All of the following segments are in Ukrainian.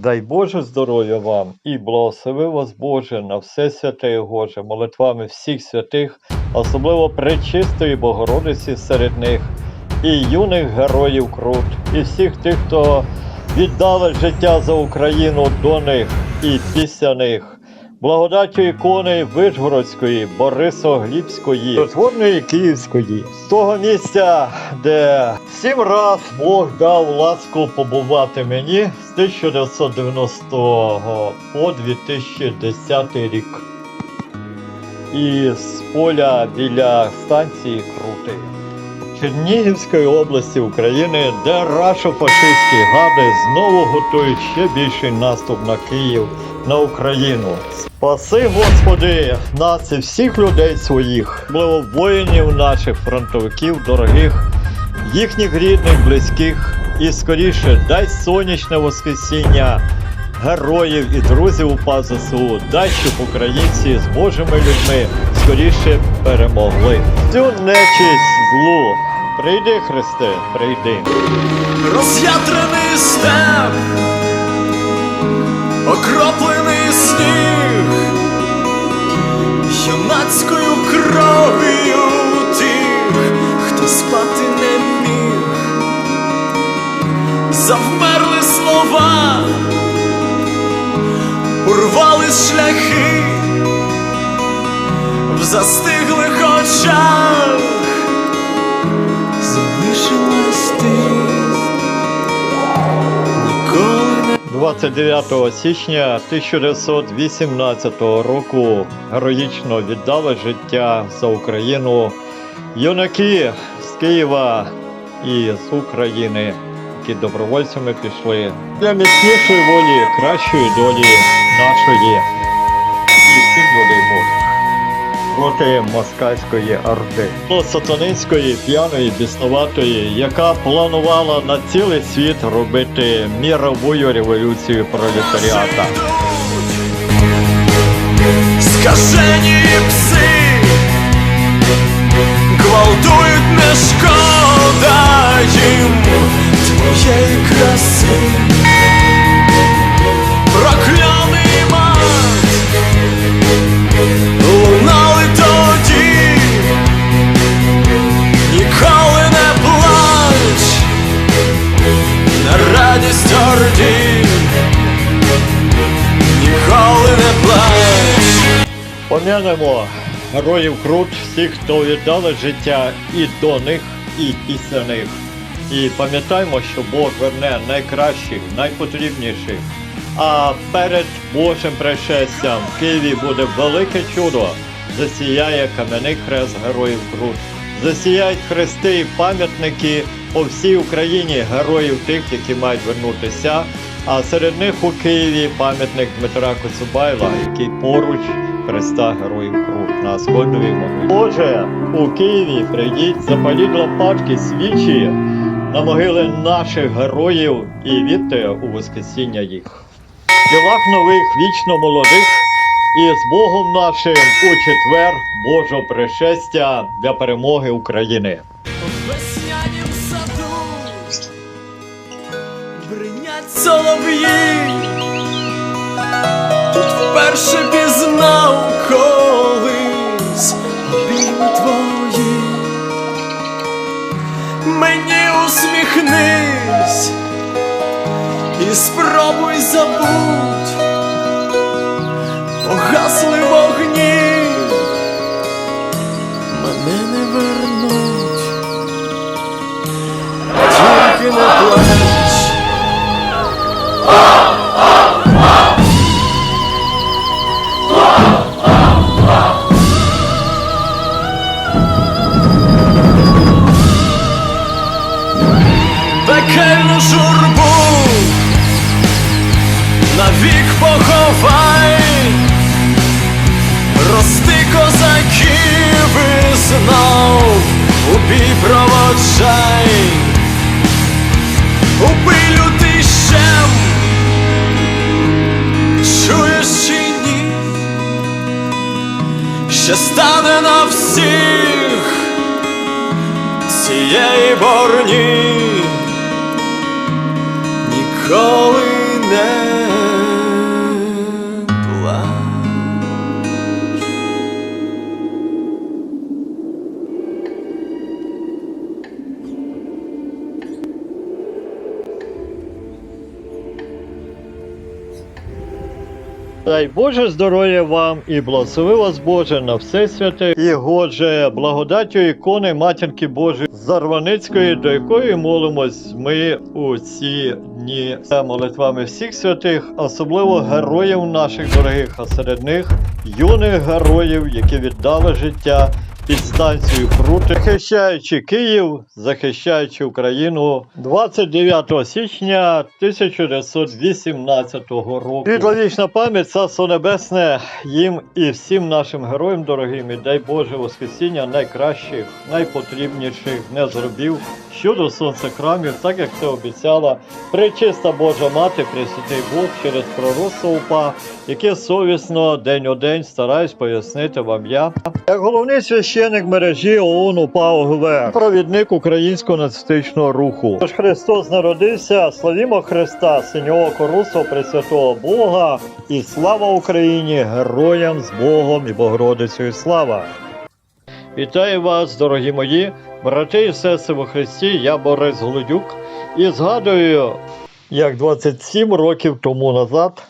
Дай Боже здоров'я вам і благослови вас Боже на все святе і Боже, молитвами всіх святих, особливо Пречистої Богородиці серед них, і юних героїв Крут, і всіх тих, хто віддали життя за Україну до них і після них. Благодаттю ікони Вишгородської, Борисоглібської, Чудотворної Київської, з того місця, де сім раз Бог дав ласку побувати мені з 1990 по 2010 рік. І з поля біля станції Крути. Чернігівської області України, де рашо-фашистські гади знову готують ще більший наступ на Київ, на Україну. Спаси, Господи, нас і всіх людей своїх, особливо воїнів наших фронтовиків, дорогих, їхніх рідних, близьких, і скоріше дай сонячне воскресіння героїв і друзів УПА ЗСУ, дай, щоб українці з Божими людьми скоріше перемогли. Цю нечисть злу. Прийди, Христе, прийди. Роз'ятрений степ, окроплений сніг, юнацькою кров'ю тих, хто спати не міг, завмерли слова, урвались шляхи в застиглих очах. Залишилась ти 29 січня 1918 року героїчно віддали життя за Україну юнаки з Києва і з України, які добровольцями пішли для міцнішої волі, кращої долі нашої. І всіх людей проти москальської орди. Ну, Сатанинської п'яної біснуватої, яка планувала на цілий світ робити мірову революцію пролетаріата. скажені пси, гвалтують не шкода їм твоєї краси, Пом'янемо героїв Крут, всіх, хто віддали життя і до них, і після них. І пам'ятаємо, що Бог верне найкращих, найпотрібніших. А перед Божим пришестям в Києві буде велике чудо. Засіяє кам'яний хрест героїв Крут. Засіяють хрести і пам'ятники по всій Україні героїв тих, які мають вернутися. А серед них у Києві пам'ятник Дмитра Коцюбайла, який поруч Христа Героїв Крут на сходовій могилі. Боже, у Києві прийдіть, запаліть лампадки, свічі на могили наших героїв і вірте у Воскресіння їх. Ділах нових, вічно молодих, і з Богом нашим у четвер Божого пришестя для перемоги України. Бринять солов'ї, тут вперше пізнав колись обійми твої. Мені усміхнись і спробуй забудь, бій проводжай, убий лютий щем, чуєш чи ні, що стане на всіх цієї борні? Ніколи не Дай Боже здоров'я вам і благослови вас Боже на все святе. І Годже благодаттю ікони Матінки Божої Зарваницької, до якої молимось ми у ці дні молитвами всіх святих, особливо героїв наших дорогих, а серед них юних героїв, які віддали життя під станцією Прути, захищаючи Київ, захищаючи Україну 29 січня 1918 року. Світловічна пам'ять, царство небесне їм і всім нашим героям дорогим, і дай Боже Воскресіння найкращих, найпотрібніших не зробів щодо сонця храмів, так як це обіцяла пречиста Божа Мати, Пресвятий Бог через УПА, яке совісно день у день стараюсь пояснити вам я. Як головний священик мережі ООН УПА ОГВ, провідник українського нацистичного руху. Тож Христос народився, славімо Христа, синього корусу Пресвятого Бога, і слава Україні, героям з Богом і Богородицею слава! Вітаю вас, дорогі мої, брати і сестри во Христі, я Борис Глудюк і згадую, як 27 років тому назад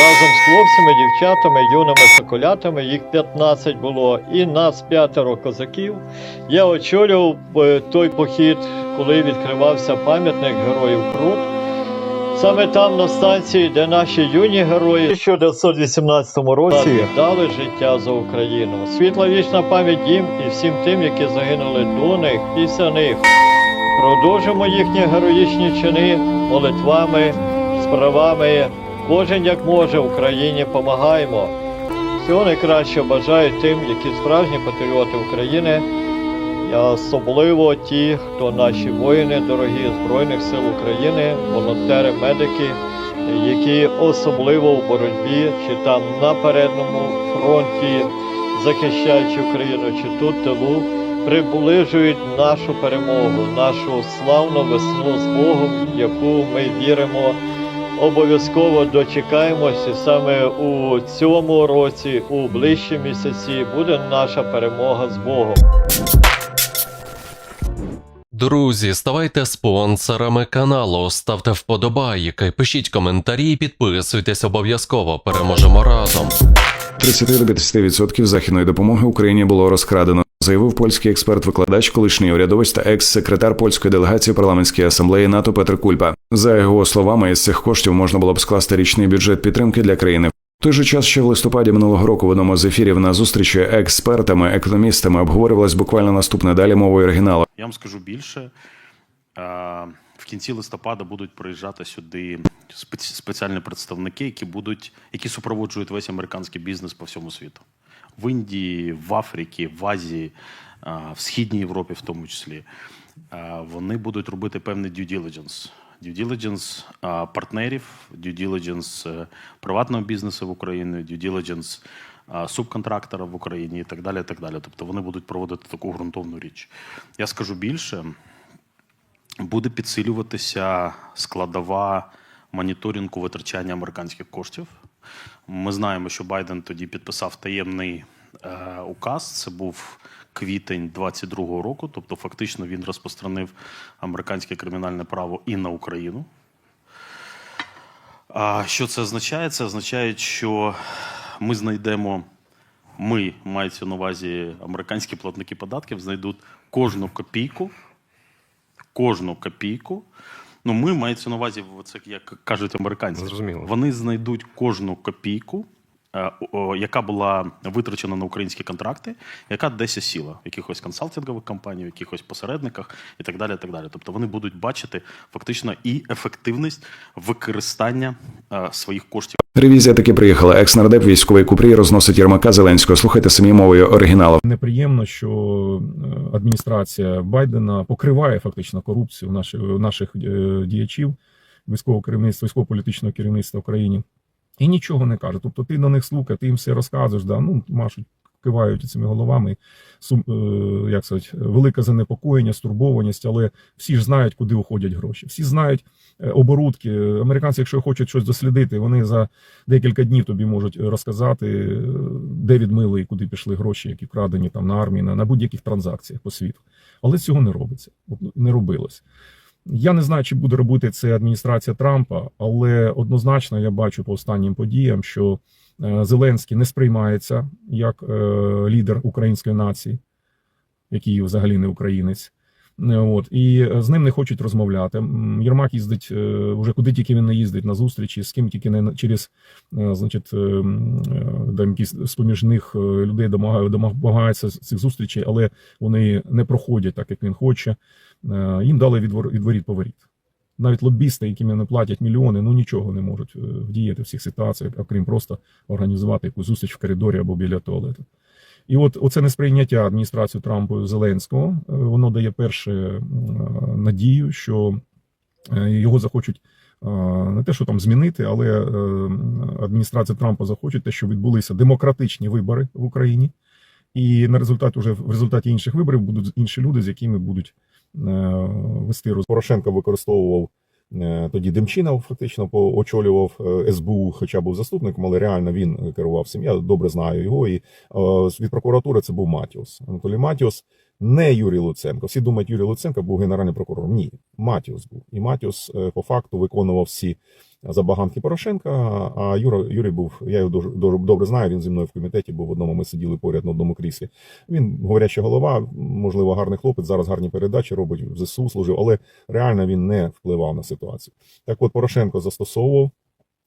разом з хлопцями, дівчатами, юними соколятами, їх 15 було, і нас п'ятеро козаків. Я очолював е, той похід, коли відкривався пам'ятник героїв Крут. Саме там на станції, де наші юні герої у 1918 році дали життя за Україну. Світла вічна пам'ять їм і всім тим, які загинули до них, після них. Продовжимо їхні героїчні чини молитвами, справами. Кожен як може Україні помагаємо. Всього найкращого бажаю тим, які справжні патріоти України, і особливо ті, хто наші воїни, дорогі Збройних сил України, волонтери, медики, які особливо в боротьбі, чи там на передньому фронті, захищаючи Україну, чи тут тилу, приближують нашу перемогу, нашу славну весну з Богом, яку ми віримо. Обов'язково дочекаємось, і саме у цьому році, у ближчі місяці, буде наша перемога з Богом. Друзі, ставайте спонсорами каналу, ставте вподобайки, пишіть коментарі, і підписуйтесь обов'язково. Переможемо разом. 30 до 50% західної допомоги Україні було розкрадено, заявив польський експерт-викладач, колишній урядовець та екс-секретар польської делегації парламентської асамблеї НАТО Петр Кульпа. За його словами, із цих коштів можна було б скласти річний бюджет підтримки для країни. Той же час, що в листопаді минулого року в одному з ефірів на зустрічі експертами, економістами обговорювалось буквально наступне далі мовою оригіналу. Я вам скажу більше. В кінці листопада будуть приїжджати сюди спеці- спеціальні представники, які будуть, які супроводжують весь американський бізнес по всьому світу. В Індії, в Африці, в Азії, в Східній Європі, в тому числі. Вони будуть робити певний due diligence. Due diligence партнерів, due diligence е, приватного бізнесу в Україні, due diligence субконтрактора в Україні і так далі. так далі. Тобто вони будуть проводити таку ґрунтовну річ. Я скажу більше, буде підсилюватися складова моніторингу витрачання американських коштів. Ми знаємо, що Байден тоді підписав таємний е, указ. Це був квітень 22-го року. Тобто, фактично, він розпространив американське кримінальне право і на Україну. А що це означає? Це означає, що ми знайдемо, ми мається на увазі американські платники податків, знайдуть кожну копійку, кожну копійку. Ну, ми мається на увазі, це як кажуть американці. Зрозуміло. Вони знайдуть кожну копійку, яка була витрачена на українські контракти, яка десь осіла в якихось консалтингових компаніях, в якихось посередниках і так далі. і так далі. Тобто вони будуть бачити фактично і ефективність використання е, своїх коштів. Ревізія таки приїхала. Екс-нардеп військовий купрій розносить Єрмака Зеленського. Слухайте самі мовою оригіналу. Неприємно, що е, адміністрація Байдена покриває фактично корупцію наших, наших е, діячів, військового керівництва, військово-політичного керівництва в країні. І нічого не каже. Тобто ти на них слухай, ти їм все розказуєш, да, ну, машуть кивають цими головами. Сум, е, як сказати, велике занепокоєння, стурбованість, але всі ж знають, куди уходять гроші. Всі знають е, оборудки. Американці, якщо хочуть щось дослідити, вони за декілька днів тобі можуть розказати, е, де відмили і куди пішли гроші, які вкрадені там на армії, на, на будь-яких транзакціях по світу. Але цього не робиться, не робилось. Я не знаю, чи буде робити це адміністрація Трампа, але однозначно я бачу по останнім подіям, що е, Зеленський не сприймається як е, лідер української нації, який взагалі не українець. Е, От і з ним не хочуть розмовляти. Єрмак їздить е, уже куди тільки він не їздить на зустрічі, з ким тільки не через е, значить, е, е, там якісь з поміж них е, людей домагає- домагається цих зустрічей, але вони не проходять так, як він хоче. Е, Їм дали відвор- відворіт поворіт. Навіть лобісти, яким не платять мільйони, ну нічого не можуть е, вдіяти в цих ситуаціях, окрім просто організувати якусь зустріч в коридорі або біля туалету. І от оце несприйняття адміністрації Трампу Зеленського, е, воно дає перше е, надію, що е, його захочуть не те, що там змінити, але адміністрація Трампа захоче те, що відбулися демократичні вибори в Україні, і на результаті вже в результаті інших виборів будуть інші люди, з якими будуть вести роз... Порошенко використовував тоді Демчинов, фактично очолював е, СБУ, хоча був заступником, але реально він керував цим. Я добре знаю його. І е, від прокуратури це був Матіус. Анатолій Матіос, не Юрій Луценко. Всі думають, Юрій Луценко був генеральним прокурором. Ні, Матіос був. І Матіос е, по факту виконував всі забаганки Порошенка. А Юра Юрій був, я його дуже, дуже добре знаю. Він зі мною в комітеті був в одному. Ми сиділи поряд на одному кріслі. Він говоряча голова, можливо, гарний хлопець. Зараз гарні передачі робить в ЗСУ служив, але реально він не впливав на ситуацію. Так от Порошенко застосовував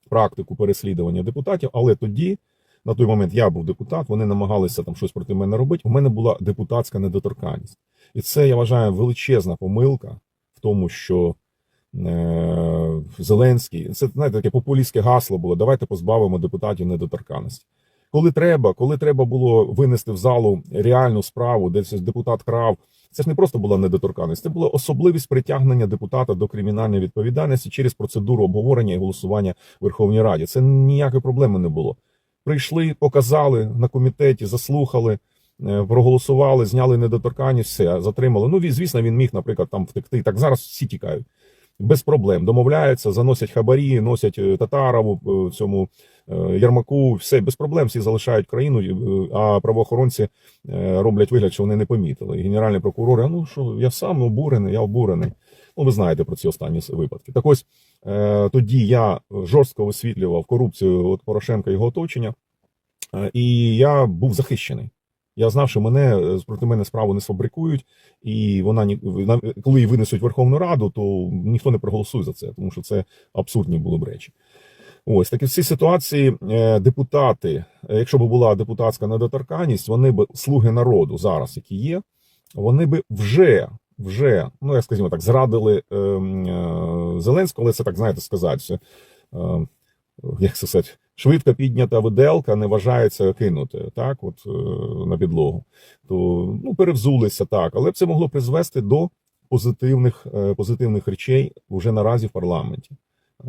практику переслідування депутатів, але тоді. На той момент я був депутат, вони намагалися там щось проти мене робити. У мене була депутатська недоторканність. І це, я вважаю, величезна помилка в тому, що е, Зеленський, це знаєте, таке популістське гасло було: давайте позбавимо депутатів недоторканності. Коли треба, коли треба було винести в залу реальну справу, де депутат крав, це ж не просто була недоторканність, це була особливість притягнення депутата до кримінальної відповідальності через процедуру обговорення і голосування в Верховній Раді. Це ніякої проблеми не було. Прийшли, показали на комітеті, заслухали, е, проголосували, зняли недоторканність, все затримали. Ну, звісно, він міг, наприклад, там втекти. Так зараз всі тікають. Без проблем домовляються, заносять хабарі, носять е, Татарову, е, цьому Ярмаку, все без проблем. Всі залишають країну, а правоохоронці роблять вигляд, що вони не помітили. І генеральний прокурор, а ну що, я сам обурений, я обурений. Ну, ви знаєте про ці останні випадки. Так ось е, тоді я жорстко висвітлював корупцію от Порошенка його оточення, е, і я був захищений. Я знав, що мене е, проти мене справу не сфабрикують, і вона коли її винесуть в Верховну Раду, то ніхто не проголосує за це, тому що це абсурдні були б речі. Ось такі в цій ситуації депутати, якщо б була депутатська недоторканність, вони б слуги народу зараз, які є, вони би вже, вже, ну як скажімо так, зрадили е, е, Зеленського, але це так знаєте сказати. Е, як сказати, швидко піднята виделка не вважається кинути, так, от е, на підлогу. То ну, перевзулися так, але це могло призвести до позитивних, е, позитивних речей вже наразі в парламенті.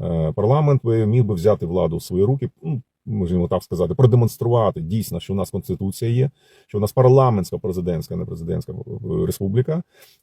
Е, Парламент би міг би взяти владу в свої руки, ну, можемо так сказати, продемонструвати дійсно, що у нас конституція є, що у нас парламентська президентська, не президентська е, республіка,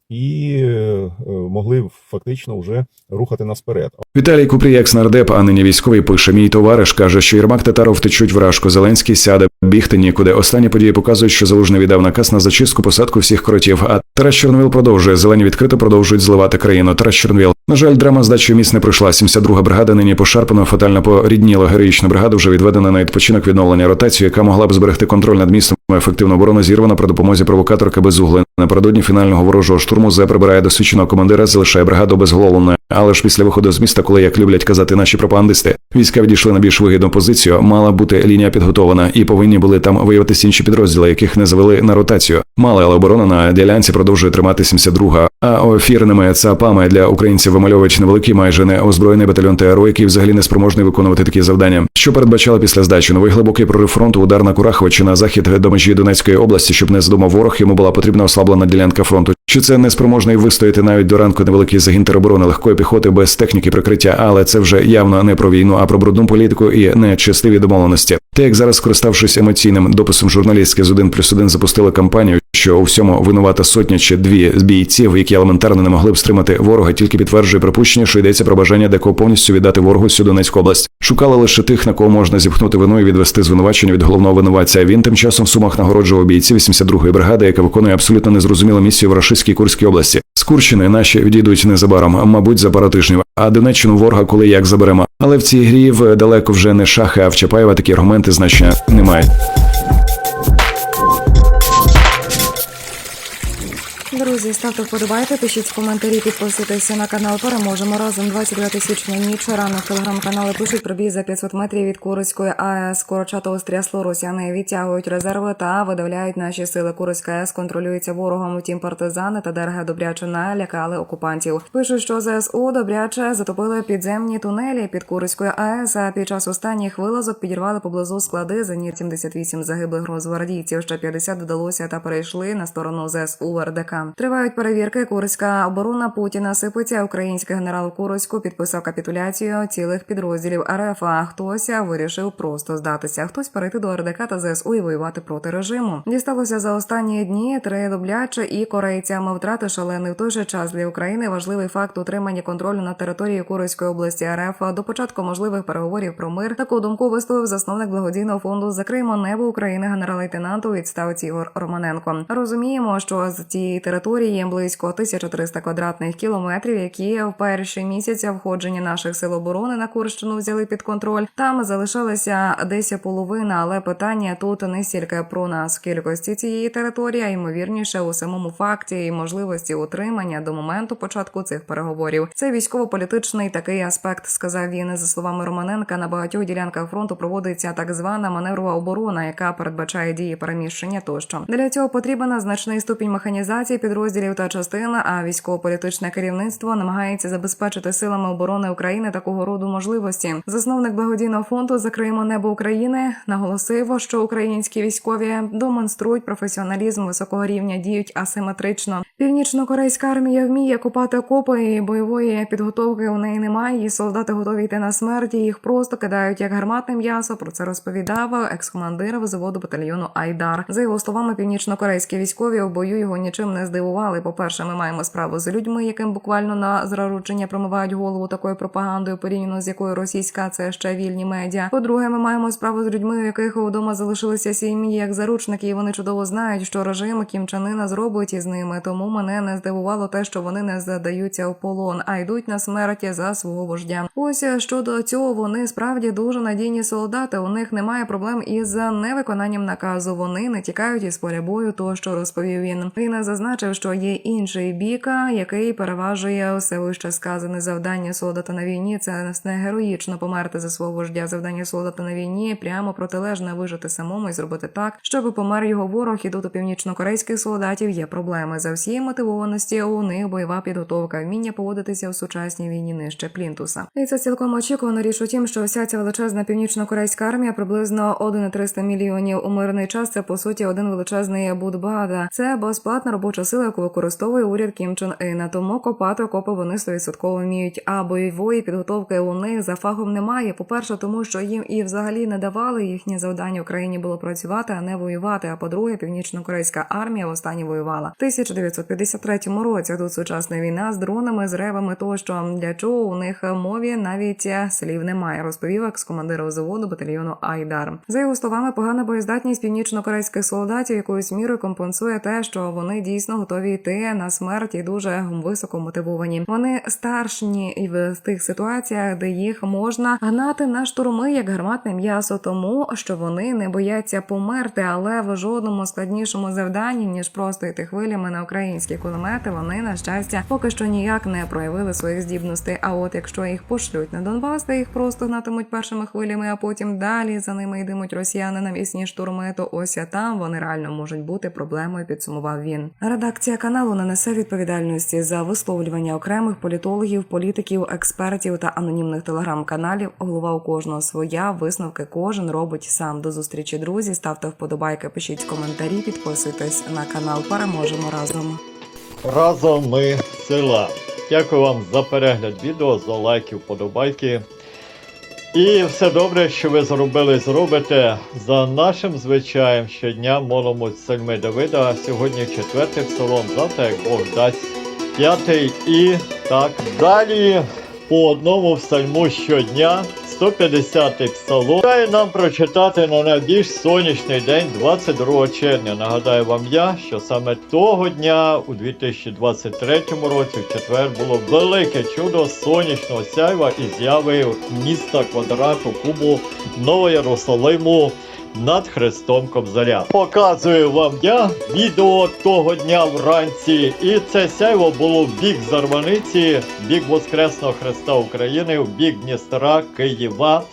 і е, могли фактично вже рухати нас вперед. Віталій Купріяк, нардеп, а нині військовий, пише: мій товариш каже, що Єрмак Татаров втечуть вражку. Зеленський сяде бігти нікуди. Останні події показують, що Залужний віддав наказ на зачистку посадку всіх кротів. А Тарас Чорновіл продовжує. Зелені відкрито продовжують зливати країну. Тарас Чорновіл. На жаль, драма з дачою міст не пройшла. 72-га бригада нині пошарпана, фатально порідніла. Героїчна бригада вже відведена на відпочинок відновлення ротацію, яка могла б зберегти контроль над містом. Ефективна оборона зірвана при допомозі провокаторка безугли. Напередодні фінального ворожого штурму Зе прибирає досвідченого командира, залишає бригаду безголовленою. Але ж після виходу з міста, коли як люблять казати наші пропагандисти, війська відійшли на більш вигідну позицію. Мала бути лінія підготовлена, і повинні були там виявитися інші підрозділи, яких не завели на ротацію. Мали, але оборона на ділянці продовжує тримати 72-га. А офірними ЦАПами для українців вимальовують невеликий, майже не озброєний батальйон ТРО, який взагалі не спроможний виконувати такі завдання. Що передбачали після здачі новий глибокий прорив фронту, удар на Кураховичі на захід до межі Донецької області, щоб не задумав ворог. Йому була потрібна ослаблена ділянка фронту. Що це неспроможний вистояти навіть до ранку невеликий загін тероборони легкої піхоти без техніки прикриття, але це вже явно не про війну, а про брудну політику і нечестиві домовленості. Те, як зараз, скориставшись емоційним дописом журналістки з 1 плюс 1 запустили кампанію, що у всьому винувата сотня чи дві з бійців, які елементарно не могли б стримати ворога, тільки підтверджує припущення, що йдеться про бажання декого повністю віддати ворогу всю Донецьку область. Шукали лише тих, на кого можна зіпхнути вину і відвести звинувачення від головного винуватця. Він тим часом в сумах нагороджував бійців 82-ї бригади, яка виконує абсолютно незрозумілу місію в Рашистській Курській області. З Курщини наші відійдуть незабаром, мабуть, за пару тижнів. А Донеччину ворога коли як заберемо. Але в цій грі в далеко вже не шахи, а в Чапаєва такі аргументи значення немає. Друзі, ставте вподобайки, пишіть коментарі, підписуйтесь на канал. Переможемо разом 29 січня. Ніч рано в телеграм-канали пишуть про бій за 500 метрів від Курської АЕС. Корочато стрясло росіяни відтягують резерви та видавляють наші сили. Курська АЕС контролюється ворогом. Втім, партизани та ДРГ добряче налякали окупантів. Пишуть, що ЗСУ добряче затопили підземні тунелі під Курською АЕС. А під час останніх вилазок підірвали поблизу склади. За ні 78 загиблих розвардійців. Ще 50 додалося та перейшли на сторону ЗСУ в РДК. Тривають перевірки. Курська оборона Путіна сипеться. Український генерал Курську підписав капітуляцію цілих підрозділів РФ. А хтось вирішив просто здатися. Хтось перейти до РДК та ЗСУ і воювати проти режиму. Дісталося за останні дні три добляче і корейцями втрати шалені в той же час для України важливий факт утримання контролю на території Курської області РФ. До початку можливих переговорів про мир таку думку висловив засновник благодійного фонду Закриємо небо України генерал-лейтенант у відставці Ігор Романенко. Розуміємо, що з цієї території близько 1300 квадратних кілометрів, які в перші місяці входження наших сил оборони на Курщину взяли під контроль. Там залишилася десь половина, але питання тут не стільки про нас кількості цієї території, а ймовірніше у самому факті і можливості утримання до моменту початку цих переговорів. Це військово-політичний такий аспект, сказав він. За словами Романенка, на багатьох ділянках фронту проводиться так звана маневрова оборона, яка передбачає дії переміщення тощо. Для цього потрібен значний ступінь механізації підрозділів та частин, а військово-політичне керівництво намагається забезпечити силами оборони України такого роду можливості. Засновник благодійного фонду Закриємо небо України наголосив, що українські військові демонструють професіоналізм високого рівня, діють асиметрично. Північно-корейська армія вміє копати окопи і бойової підготовки у неї немає. Її солдати готові йти на смерть. Їх просто кидають як гарматне м'ясо. Про це розповідав екс-командир взводу батальйону Айдар. За його словами, північно-корейські військові у бою його нічим не здивували. По перше, ми маємо справу з людьми, яким буквально на зраручення промивають голову такою пропагандою, порівняно з якою російська це ще вільні медіа. По-друге, ми маємо справу з людьми, у яких вдома залишилися сім'ї як заручники, і вони чудово знають, що режим Кім Чен Ына зробить із ними. Тому мене не здивувало те, що вони не здаються в полон, а йдуть на смерть за свого вождя. Ось щодо цього, вони справді дуже надійні солдати. У них немає проблем із невиконанням наказу. Вони не тікають із поля бою. То що розповів він. Він зазначив, що є інший бік, який переважує усе вище сказане завдання солдата на війні. Це не героїчно померти за свого вождя. Завдання солдата на війні прямо протилежне вижити самому і зробити так, щоб помер його ворог. І тут у північно-корейських солдатів є проблеми за всієї мотивованості. У них бойова підготовка, вміння поводитися у сучасній війні нижче плінтуса. І це цілком очікувано. Річ у тім, що вся ця величезна північно-корейська армія приблизно 1,300 мільйонів у мирний час. Це по суті один величезний будбада. Це безплатна робоча сила, яку використовує уряд Кім Чен Ина. Тому копати окопи вони 100% вміють. А бойової підготовки у них за фахом немає. По перше, тому що їм і взагалі не давали їхнє завдання в країні було працювати, а не воювати. А по-друге, північно-корейська армія востаннє воювала в 1953 році. Тут сучасна війна з дронами, з ревами тощо для чого у них мові навіть слів немає. Розповів екс-командир заводу батальйону Айдар. За його словами, погана боєздатність північно-корейських солдатів якоюсь мірою компенсує те, що вони дійсно готові йти на смерть і дуже високо мотивовані. Вони старшні в тих ситуаціях, де їх можна гнати на штурми як гарматне м'ясо, тому що вони не бояться померти, але в жодному складнішому завданні ніж просто йти хвилями на українські кулемети. Вони на щастя поки що ніяк не проявили своїх здібностей. А от якщо їх пошлють на Донбас, де їх просто гнатимуть першими хвилями, а потім далі за ними йдемуть росіяни на місні штурми, то ось а там вони реально можуть бути проблемою. Підсумував він. Редакція каналу не несе відповідальності за висловлювання окремих політологів, політиків, експертів та анонімних телеграм-каналів. Голова у кожного своя висновки кожен робить сам. До зустрічі, друзі. Ставте вподобайки, пишіть коментарі, підписуйтесь на канал. Переможемо разом. Разом ми сила. Дякую вам за перегляд відео, за лайки, вподобайки. І все добре, що ви зробили, зробите. За нашим звичаєм щодня молимось Сальми Давида. Сьогодні четвертий псалом, завтра, як Бог дасть, п'ятий і так далі. По одному псальму щодня. 150-й псалом. Дай нам прочитати на найбільш сонячний день 22 червня. Нагадаю вам я, що саме того дня у 2023 році, в четвер, було велике чудо сонячного сяйва і зяви міста квадрату Кубу Новоєрусалиму над Хрестом Кобзаря. Показую вам я відео того дня вранці, і це сяйво було в бік Зарваниці, в бік Воскресного Христа України, в бік Дністра, Києва.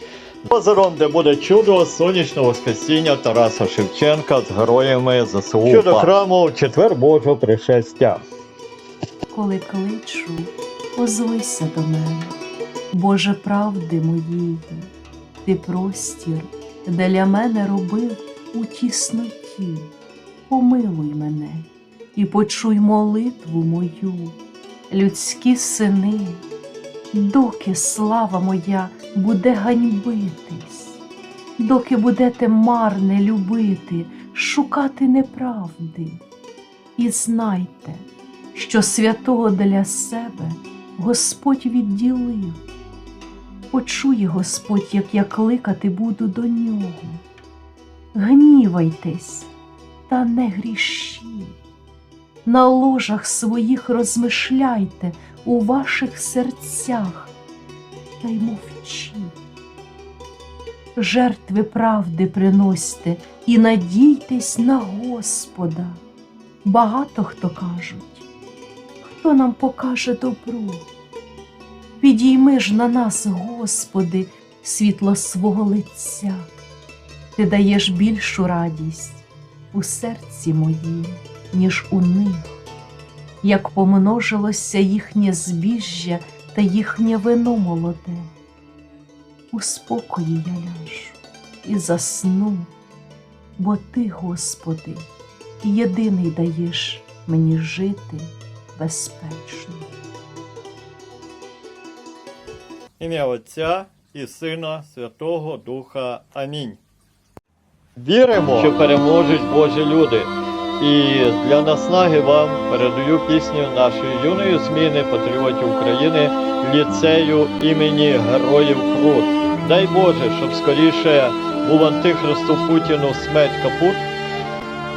Озером, де буде чудо сонячного воскресіння Тараса Шевченка з героями ЗСУ. Чудо храму в четвер Божого пришестя. коли кличу, озвися до мене, Боже правди моєї, ти простір для мене робив у тісноті. Помилуй мене і почуй молитву мою, людські сини, доки слава моя буде ганьбитись, доки будете марне любити, шукати неправди. І знайте, що святого для себе Господь відділив. Почує Господь, як я кликати буду до нього. Гнівайтесь, та не грішіть. На ложах своїх розмишляйте у ваших серцях та й мовчіть. Жертви правди приносьте і надійтесь на Господа. Багато хто кажуть, хто нам покаже добро. Підійми ж на нас, Господи, світло свого лиця, Ти даєш більшу радість у серці моїм, ніж у них, як помножилося їхнє збіжжя та їхнє вино молоде. У спокої я ляжу і засну, бо Ти, Господи, єдиний даєш мені жити безпечно. Ім'я Отця і Сина Святого Духа. Амінь. Віримо, що переможуть Божі люди. І для наснаги вам передаю пісню нашої юної зміни патріотів України ліцею імені Героїв Крут. Дай Боже, щоб скоріше був антихристу Путіну смерть капут.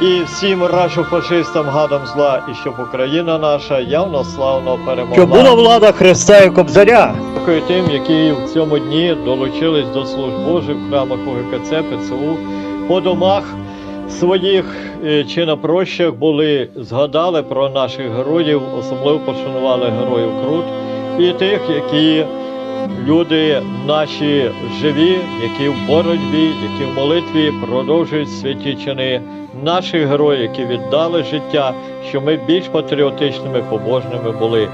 І всім рашу фашистам гадам зла, і щоб Україна наша явно славно перемогла. Щоб була влада Христа і Кобзаря. Дякую тим, які в цьому дні долучились до служб Божих в храмах УГКЦ, ПЦУ, по домах своїх е, чи на прощах були, згадали про наших героїв, особливо пошанували героїв Крут і тих, які люди наші живі, які в боротьбі, які в молитві продовжують святі чини наших героїв, які віддали життя, що ми більш патріотичними, побожними були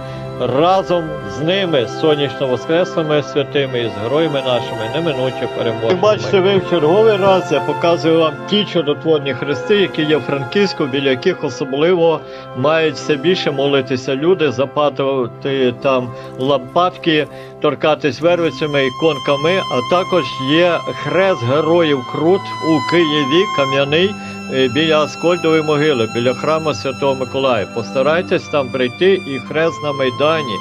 разом з ними, з сонячно воскреслими святими і з героями нашими неминуче переможемо. Бачите, ви в черговий раз я показую вам ті чудотворні хрести, які є в Франківську, біля яких особливо мають все більше молитися люди, запатувати там лампадки, торкатись вервицями, іконками, а також є хрест героїв Крут у Києві, кам'яний. е, Біля Аскольдової могили, біля храму Святого Миколая. Постарайтесь там прийти і хрест на Майдані.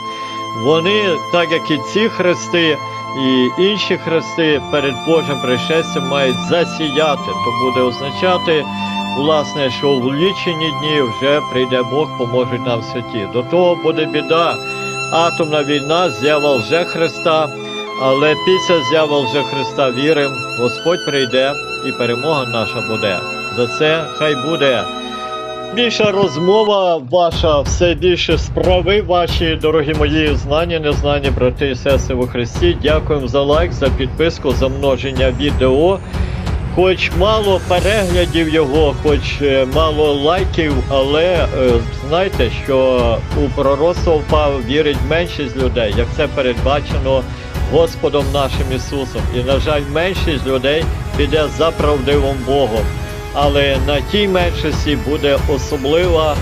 Вони, так як і ці хрести, і інші хрести перед Божим пришестям мають засіяти. То буде означати, власне, що в лічені дні вже прийде Бог, поможуть нам святі. До того буде біда, атомна війна, з'ява лже Христа. Але після з'яви лже Христа вірим, Господь прийде і перемога наша буде. За це хай буде більша розмова ваша, все більше справи ваші, дорогі мої знані, незнані брати і сестри у Христі. Дякуємо за лайк, за підписку, за множення відео. Хоч мало переглядів його, хоч е, мало лайків, але е, знайте, що у пророцтво впав вірить меншість людей, як це передбачено Господом нашим Ісусом. І, на жаль, меншість людей піде за правдивим Богом. Але на тій меншості буде особлива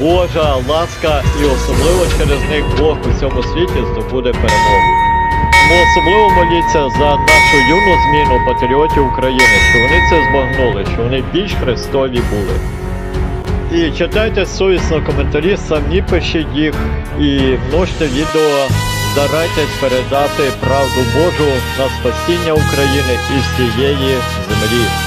Божа ласка і особливо через них Бог у цьому світі здобуде перемогу. Тому особливо моліться за нашу юну зміну патріотів України, що вони це збагнули, що вони більш христові були. І читайте совісно коментарі, самі пишіть їх і множте відео, старайтесь передати правду Божу на спасіння України і всієї землі.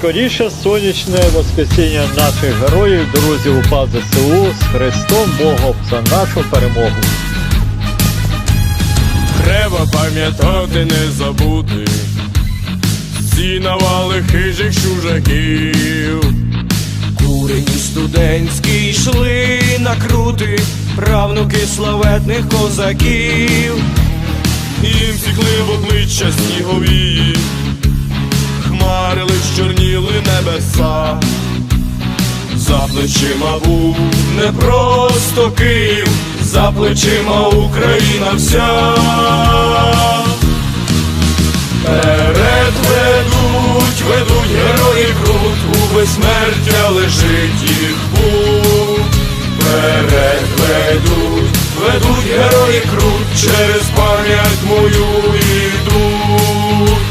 Скоріше сонячне воскресіння наших героїв, друзів УПА ЗСУ з Христом Богом за нашу перемогу. Треба пам'ятати, не забути всі навали хижих чужаків. Курені студентські йшли на крути, правнуки славетних козаків. Їм сікли в обличчя снігові, хмарили, чорніли небеса. За плечима був не просто Київ, за плечима Україна вся. Перед ведуть, ведуть герої крут, у безсмертя лежить їх путь. Перед ведуть, ведуть герої крут, через пам'ять мою йдуть.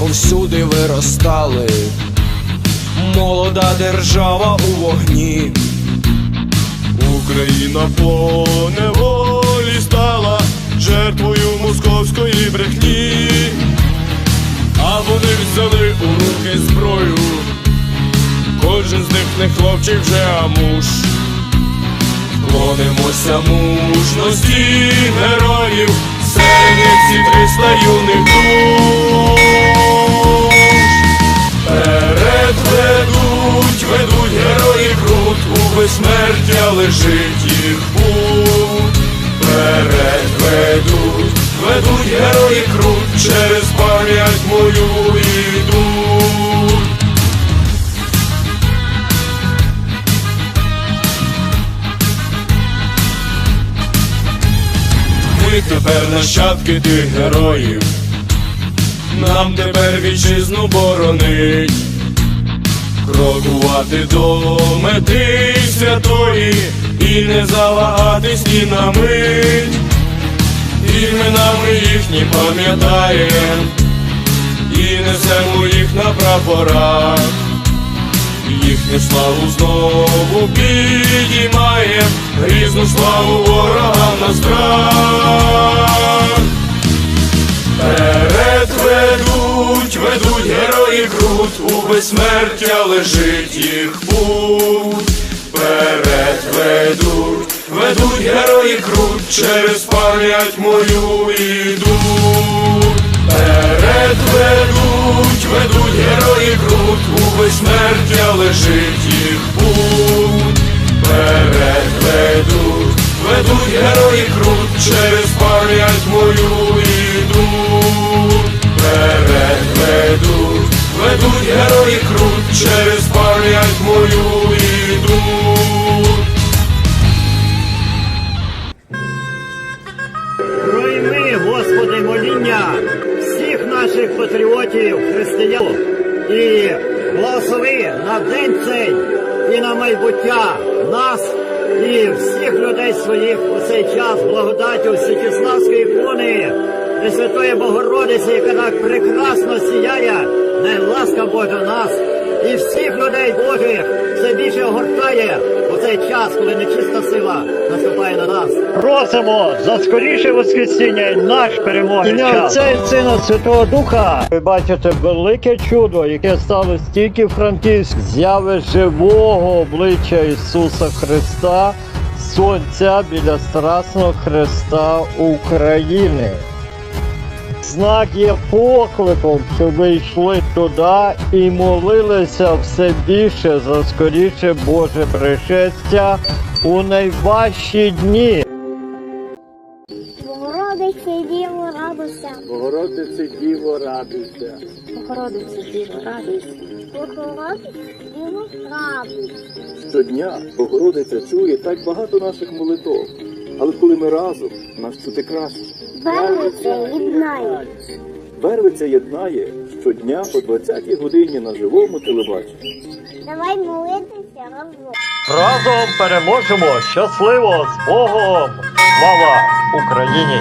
Повсюди виростали, молода держава у вогні. Україна по неволі стала жертвою московської брехні, а вони взяли у руки зброю. Кожен з них не хлопчик вже, а муж. Клонимося мужності героїв, серед ці триста юних душ. Перед ведуть, ведуть герої крут, у безсмертя лежить їх путь. Перед ведуть, ведуть герої крут, через пам'ять мою йдуть. Ми тепер нащадки тих героїв, нам тепер вітчизну боронить, крокувати до мети святої і не завагатись ні на мить, іменами їхні пам'ятаєм, і несемо їх на прапорах. Їхню славу знову підіймає, грізну славу ворогам на страх. Перед ведуть, ведуть герої крут, у безсмертя лежить їх путь. Перед ведуть, ведуть герої крут, через пам'ять мою йдуть. Перед ведуть, ведуть герої крут, у безсмертя лежить їх путь. Перед ведуть, ведуть герої крут, через ведуть герої крут, через пам'ять мою йдуть. Пройми, Господи, моління всіх наших патріотів, християн і благослови на день цей і на майбуття нас і всіх людей своїх у цей час благодаттю Святіславської ікони Пресвятої Богородиці, яка так прекрасно сіяє, не ласка Божа нас і всіх людей Божих все більше огортає у цей час, коли нечиста сила наступає на нас. Просимо за скоріше воскресіння і наш перемоги. Ім'я Отця і Сина Святого Духа. Ви бачите велике чудо, яке сталося тільки в Франківську. Зяви живого обличчя Ісуса Христа, Сонця біля Страсного Христа України. Знак є покликом, щоб ви йшли туди і молилися все більше за скоріше Боже пришестя у найважчі дні. Богородице Діво, радуйся. Богородице Діво, радуйся. Богородице Діво, радуйся. Богородице Діво, радуйся. Щодня Богородиця чує так багато наших молитов, але коли ми разом, нас чути краще. Вервиця єднає. Вервиця єднає щодня по 20 годині на живому телебаченні. Давай молитися разом. Разом переможемо! Щасливо! З Богом! Слава Україні!